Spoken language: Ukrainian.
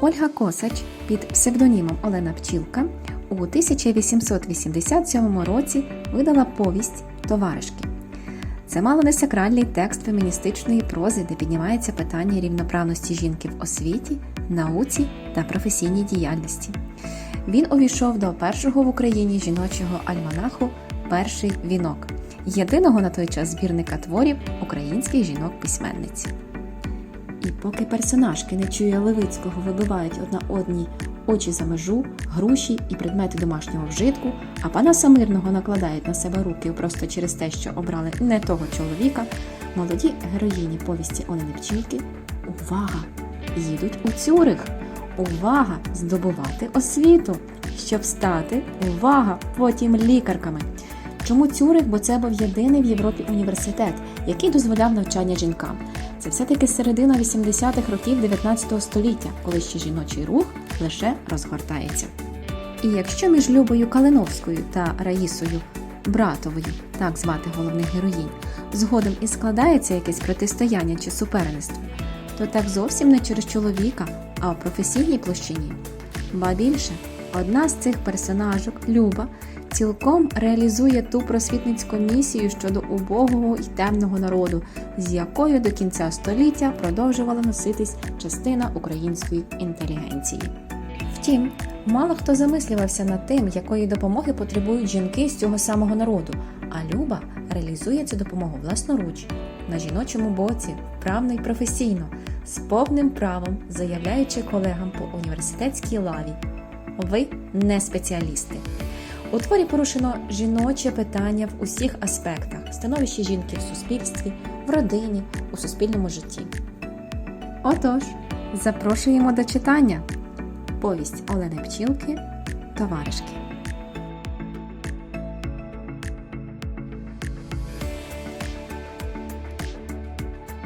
Ольга Косач під псевдонімом Олена Пчілка у 1887 році видала повість Товаришки. Це мало не сакральний текст феміністичної прози, де піднімається питання рівноправності жінки в освіті, науці та професійній діяльності. Він увійшов до першого в Україні жіночого альманаху Перший вінок, єдиного на той час збірника творів українських жінок-письменниць. І поки персонажки не чує Левицького вибивають одна одній очі за межу, груші і предмети домашнього вжитку, а пана Самирного накладають на себе руки просто через те, що обрали не того чоловіка, молоді героїні повісті Олени Пчілки увага! Їдуть у Цюрих! Увага! Здобувати освіту! Щоб стати, увага! Потім лікарками. Чому Цюрих? Бо це був єдиний в Європі університет, який дозволяв навчання жінкам. Це все-таки середина 80-х років 19 століття, коли ще жіночий рух лише розгортається. І якщо між Любою Калиновською та Раїсою Братовою, так звати головних героїнь, згодом і складається якесь протистояння чи суперництво, то так зовсім не через чоловіка, а у професійній площині. Ба більше, одна з цих персонажок, Люба, цілком реалізує ту просвітницьку місію щодо убогого і темного народу, з якою до кінця століття продовжувала носитись частина української інтелігенції. Втім, мало хто замислювався над тим, якої допомоги потребують жінки з цього самого народу, а Люба реалізує цю допомогу власноруч, на жіночому боці, вправно і професійно, з повним правом заявляючи колегам по університетській лаві. Ви не спеціалісти. У творі порушено жіноче питання в усіх аспектах становище жінки в суспільстві, в родині, у суспільному житті. Отож, запрошуємо до читання повість Олени Пчілки Товаришки.